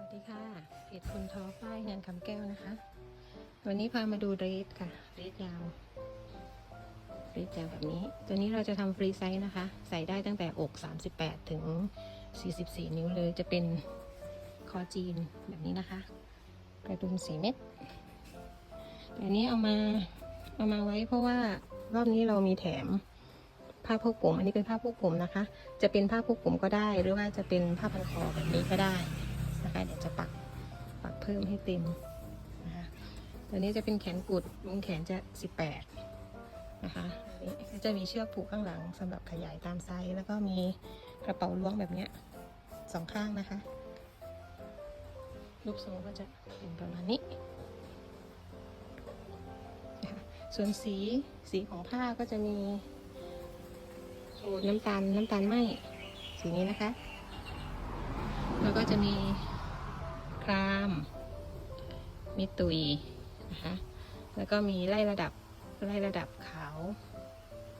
วัสดีค่ะเพจคนท้อป้ายงานคำแก้วนะคะ วันนี้พามาดูเดรสค่ะเดรสยาวเดรสยาวแบบนี้ ตัวนี้เราจะทำฟรีไซส์นะคะ ใส่ได้ตั้งแต่อก 38 ถึง 44 นิ้วเลย จะเป็นคอจีนแบบนี้นะคะ กระดุมสีเม็ด แต่อันนี้เอามาเอามาไว้เพราะว่ารอบนี้เรามีแถมผ้าพกผม อันนี้เป็นผ้าพกผมนะคะ จะเป็นผ้าพกผมก็ได้ หรือว่าจะเป็นผ้าพันคอแบบนี้ก็ได้ นะคะ เดี๋ยวจะปักปักเพิ่มให้เต็มนะคะตัวนี้จะเป็นแขนกุดวงแขนจะ 18 นะคะอันนี้จะมีเชือกผูกข้างหลังสำหรับขยายตามไซส์แล้วก็มีกระเป๋าล้วงแบบเนี้ยสองข้างนะคะ รูปทรงก็จะเป็นประมาณนี้นะคะส่วนสีสีของผ้าก็จะมีโทนน้ำตาลน้ำตาลไหมสีนี้นะคะ แล้วก็จะมี มีตุยนะคะแล้วก็มีไล่ระดับไล่ระดับขาว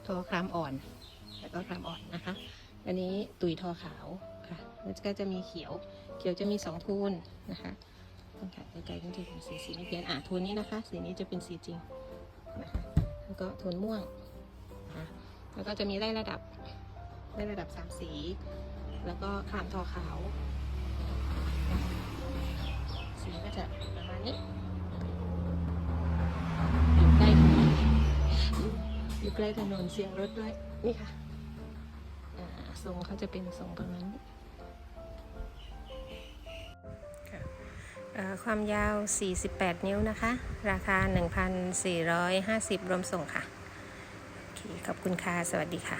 ทอครามอ่อน แล้วก็ครามอ่อนนะคะ อันนี้ตุยทอขาวค่ะแล้วก็จะมีเขียว เขียวจะมีสองโทนนะคะต้องถ่ายไกลๆต้องจะเป็นสีสีไม่เพี้ยนอะโทนนี้นะคะ สีนี้จะเป็นสีจริงนะคะแล้วก็โทนม่วงนะแล้วก็จะมีไล่ระดับไล่ระดับสามสี แล้วก็ครามทอขาว ล้ถนนเสียงรถด้วยนี่ค่ะอ่าทรงเขาจะเป็นทรงประมาณนี้ค่ะเอ่อความยาว 48 นิ้วนะคะ ราคา 1,450 รวมส่งค่ะ โอเค ขอบคุณค่ะ สวัสดีค่ะ